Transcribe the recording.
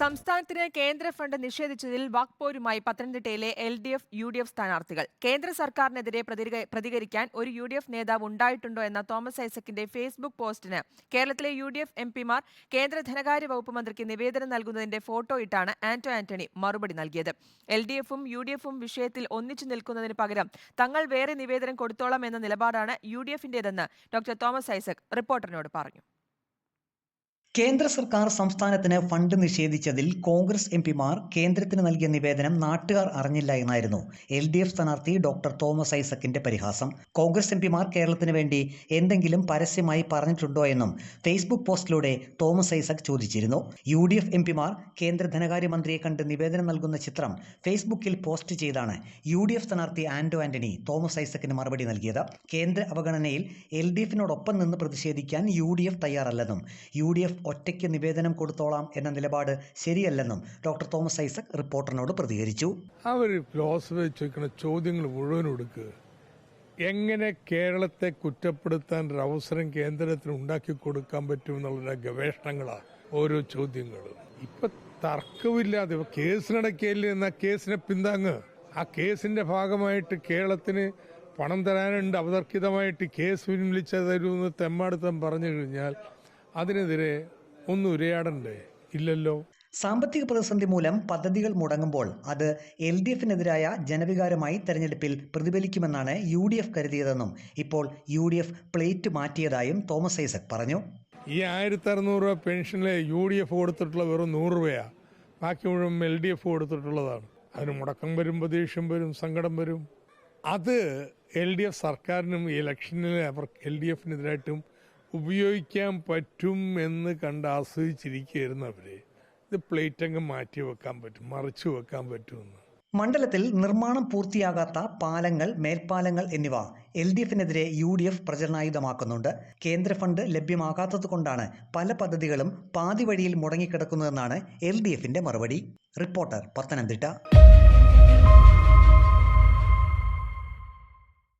സംസ്ഥാനത്തിന് കേന്ദ്ര ഫണ്ട് നിഷേധിച്ചതിൽ വാക്പോരുമായി പത്തനംതിട്ടയിലെ L D F U D F സ്ഥാനാർത്ഥികൾ. കേന്ദ്ര സർക്കാരിനെതിരെ പ്രതിക- പ്രതികരിക്കാൻ ഒരു യു ഡി എഫ് നേതാവ് ഉണ്ടായിട്ടുണ്ടോ എന്ന തോമസ് ഐസക്കിന്റെ ഫേസ്ബുക്ക് പോസ്റ്റിന് കേരളത്തിലെ യു ഡി എഫ് എം പിമാർ കേന്ദ്ര ധനകാര്യ വകുപ്പ് മന്ത്രിക്ക് നിവേദനം നൽകുന്നതിന്റെ ഫോട്ടോ ഇട്ടാണ് ആന്റോ ആന്റണി മറുപടി നൽകിയത്. എൽ ഡി എഫും യു ഡി എഫും വിഷയത്തിൽ ഒന്നിച്ചു നിൽക്കുന്നതിന് പകരം തങ്ങൾ വേറെ നിവേദനം കൊടുത്തോളാം എന്ന നിലപാടാണ് യു ഡി എഫിന്റേതെന്ന് ഡോക്ടർ തോമസ് ഐസക് റിപ്പോർട്ടറിനോട് പറഞ്ഞു. കേന്ദ്ര സർക്കാർ സംസ്ഥാനത്തിന് ഫണ്ട് നിഷേധിച്ചതിൽ കോൺഗ്രസ് എം പിമാർ കേന്ദ്രത്തിന് നൽകിയ നിവേദനം നാട്ടുകാർ അറിഞ്ഞില്ല എന്നായിരുന്നു. എൽ ഡി എഫ് സ്ഥാനാർത്ഥി ഡോക്ടർ തോമസ് ഐസക്കിന്റെ പരിഹാസം. കോൺഗ്രസ് എം പിമാർ കേരളത്തിന് വേണ്ടി എന്തെങ്കിലും പരസ്യമായി പറഞ്ഞിട്ടുണ്ടോ എന്നും ഫേസ്ബുക്ക് പോസ്റ്റിലൂടെ തോമസ് ഐസക് ചോദിച്ചിരുന്നു. യു ഡി എഫ് എം പിമാർ കേന്ദ്ര ധനകാര്യമന്ത്രിയെ കണ്ട് നിവേദനം നൽകുന്ന ചിത്രം ഫേസ്ബുക്കിൽ പോസ്റ്റ് ചെയ്താണ് യു ഡി എഫ് സ്ഥാനാർത്ഥി ആന്റോ ആന്റണി തോമസ് ഐസക്കിന് മറുപടി നൽകിയത്. കേന്ദ്ര അവഗണനയിൽ എൽ ഡി എഫിനോടൊപ്പം നിന്ന് പ്രതിഷേധിക്കാൻ യു ഡി എഫ് തയ്യാറല്ലെന്നും യു ഡി എഫ് ഒറ്റയ്ക്ക് നിവേദനം കൊടുത്തോളാം എന്ന നിലപാട് ശരിയല്ലെന്നും ഡോക്ടർ തോമസ് ഐസക് റിപ്പോർട്ടറിനോട് പ്രതികരിച്ചു. അവർ ചോദിക്കുന്ന ചോദ്യങ്ങൾ മുഴുവൻ എടുക്കുക എങ്ങനെ കേരളത്തെ കുറ്റപ്പെടുത്താൻ ഒരു അവസരം കേന്ദ്രത്തിന് ഉണ്ടാക്കി കൊടുക്കാൻ പറ്റുമെന്നുള്ള ഗവേഷണങ്ങളാണ് ഓരോ ചോദ്യങ്ങളും. ഇപ്പൊ തർക്കമില്ലാതെ ഇപ്പൊ കേസ് നടക്കിയല്ലേ എന്ന കേസിനെ പിന്താങ്ങ്? ആ കേസിന്റെ ഭാഗമായിട്ട് കേരളത്തിന് പണം തരാനുണ്ട് അവതർക്കിതമായിട്ട് കേസ് പിൻവലിച്ച തരുമെന്ന് തെമ്മാടുത്തം പറഞ്ഞു കഴിഞ്ഞാൽ അതിനെതിരെ ഒന്നും ഉരയാടണ്ടേ? ഇല്ലല്ലോ. സാമ്പത്തിക പ്രതിസന്ധി മൂലം പദ്ധതികൾ മുടങ്ങുമ്പോൾ അത് എൽ ഡി എഫിനെതിരായ ജനവികാരമായി തെരഞ്ഞെടുപ്പിൽ പ്രതിഫലിക്കുമെന്നാണ് യു ഡി എഫ് കരുതിയതെന്നും ഇപ്പോൾ യു ഡി എഫ് പ്ലേറ്റ് മാറ്റിയതായും തോമസ് ഐസക് പറഞ്ഞു. ഈ ആയിരത്തി അറുന്നൂറ് രൂപ പെൻഷനിലെ യു ഡി എഫ് കൊടുത്തിട്ടുള്ള വെറും നൂറ് രൂപയാണ് ബാക്കി മുഴുവൻ എൽ ഡി എഫ് കൊടുത്തിട്ടുള്ളതാണ്. അതിന് മുടക്കം വരും പ്രതീക്ഷം വരും സങ്കടം വരും. അത് എൽ ഡി എഫ് സർക്കാരിനും ഈ ഇലക്ഷനിൽ അവർ എൽ ഡി എഫിനെതിരായിട്ടും ഉപയോഗിക്കാൻ പറ്റും എന്ന് കണ്ട് ആസ്വദിച്ചിരിക്കുകയായിരുന്നു ഇത് പ്ലേറ്റ് അങ്ങ് മാറ്റി വെക്കാൻ പറ്റും മറിച്ചു വെക്കാൻ പറ്റുമെന്ന്. മണ്ഡലത്തിൽ നിർമ്മാണം പൂർത്തിയാകാത്ത പാലങ്ങൾ മേൽപ്പാലങ്ങൾ എന്നിവ എൽ ഡി എഫിനെതിരെ യു ഡി എഫ് പ്രചരണായുധമാക്കുന്നുണ്ട്. കേന്ദ്ര ഫണ്ട് ലഭ്യമാകാത്തത് കൊണ്ടാണ് പല പദ്ധതികളും പാതി വഴിയിൽ മുടങ്ങിക്കിടക്കുന്നതെന്നാണ് എൽ ഡി എഫിന്റെ മറുപടി. റിപ്പോർട്ടർ പത്തനംതിട്ട.